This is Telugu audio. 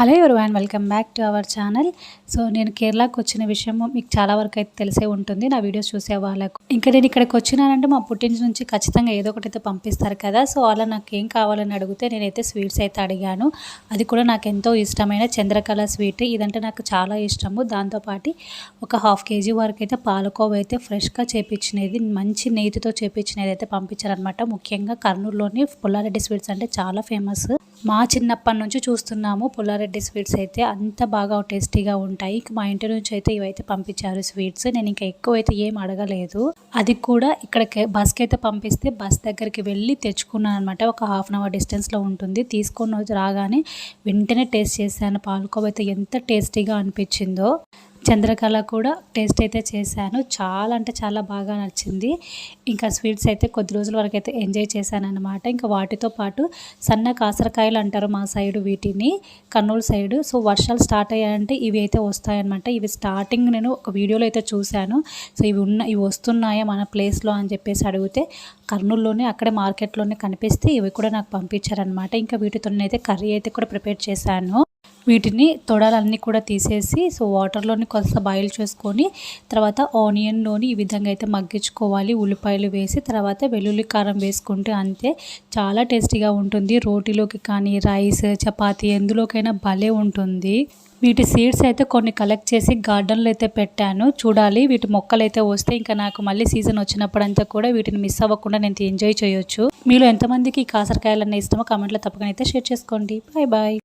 Hello everyone welcome back to our channel. So నేను కేరళకు వచ్చిన విషయం మీకు చాలా వరకు అయితే తెలిసే ఉంటుంది. నా వీడియోస్ చూసే వాళ్ళకు. ఇంకా నేను ఇక్కడికి వచ్చినానంటే మా పుట్టింటి నుంచి ఖచ్చితంగా ఏదో ఒకటి అయితే పంపిస్తారు కదా. సో అలా నాకు ఏం కావాలని అడిగితే నేనైతే స్వీట్స్ అయితే అడిగాను. అది కూడా నాకు ఎంతో ఇష్టమైన చంద్రకళ స్వీట్. ఇదంటే నాకు చాలా ఇష్టము. దాంతోపాటు ఒక హాఫ్ కేజీ వరకు అయితే పాలకోవ అయితే ఫ్రెష్గా చేపించినది మంచి నెయ్యితో చేపించినది అయితే పంపించారనమాట ముఖ్యంగా కర్నూలులోని పుల్లారెడ్డి స్వీట్స్ అంటే చాలా ఫేమస్. మా చిన్నప్పటి నుంచి చూస్తున్నాము. పుల్లారెడ్డి స్వీట్స్ అయితే అంత బాగా టేస్టీగా ఉంటాయి. మా ఇంటి నుంచి అయితే ఇవైతే పంపించారు స్వీట్స్. నేను ఇంకా ఎక్కువ అయితే ఏం అడగలేదు. అది కూడా ఇక్కడ బస్కి అయితే పంపిస్తే బస్ దగ్గరికి వెళ్ళి తెచ్చుకున్నాను అనమాట ఒక హాఫ్ అన్ అవర్ డిస్టెన్స్లో ఉంటుంది. తీసుకొని వచ్చి రాగానే వెంటనే టేస్ట్ చేశాను. పాలకోవ అయితే ఎంత టేస్టీగా అనిపించిందో. చంద్రకళ కూడా టేస్ట్ అయితే చేశాను. చాలా అంటే చాలా బాగా నచ్చింది. ఇంకా స్వీట్స్ అయితే కొద్ది రోజుల వరకు అయితే ఎంజాయ్ చేశాను అనమాట ఇంకా వాటితో పాటు సన్న కాసరకాయలు అంటారు మా సైడ్ వీటిని కర్నూలు సైడ్. సో వర్షాలు స్టార్ట్ అయ్యాయంటే ఇవి అయితే వస్తాయన్నమాట. ఇవి స్టార్టింగ్ నేను ఒక వీడియోలో అయితే చూశాను. సో ఇవి ఉన్న ఇవి వస్తున్నాయా మన ప్లేస్లో అని చెప్పేసి అడిగితే కర్నూలులోనే అక్కడే మార్కెట్లోనే కనిపిస్తే ఇవి కూడా నాకు పంపించారనమాట ఇంకా వీటితోనైతే కర్రీ అయితే కూడా ప్రిపేర్ చేశాను. వీటిని తొడాలన్నీ కూడా తీసేసి సో వాటర్లోని కొంత బాయిల్ చేసుకొని తర్వాత ఆనియన్లోని ఈ విధంగా అయితే మగ్గించుకోవాలి. ఉల్లిపాయలు వేసి తర్వాత వెల్లుల్లి కారం వేసుకుంటే అంతే చాలా టేస్టీగా ఉంటుంది. రోటీలోకి కానీ రైస్ చపాతీ ఎందులోకైనా భలే ఉంటుంది. వీటి సీడ్స్ అయితే కొన్ని కలెక్ట్ చేసి గార్డెన్లో అయితే పెట్టాను. చూడాలి వీటి మొక్కలు అయితే వస్తే ఇంకా నాకు మళ్ళీ సీజన్ వచ్చినప్పుడంతా కూడా వీటిని మిస్ అవ్వకుండా నేను ఎంజాయ్ చేయొచ్చు. మీలో ఎంతమందికి కాసరకాయలన్నీ ఇష్టమో కామెంట్లో తప్పకుండా అయితే షేర్ చేసుకోండి. Bye bye.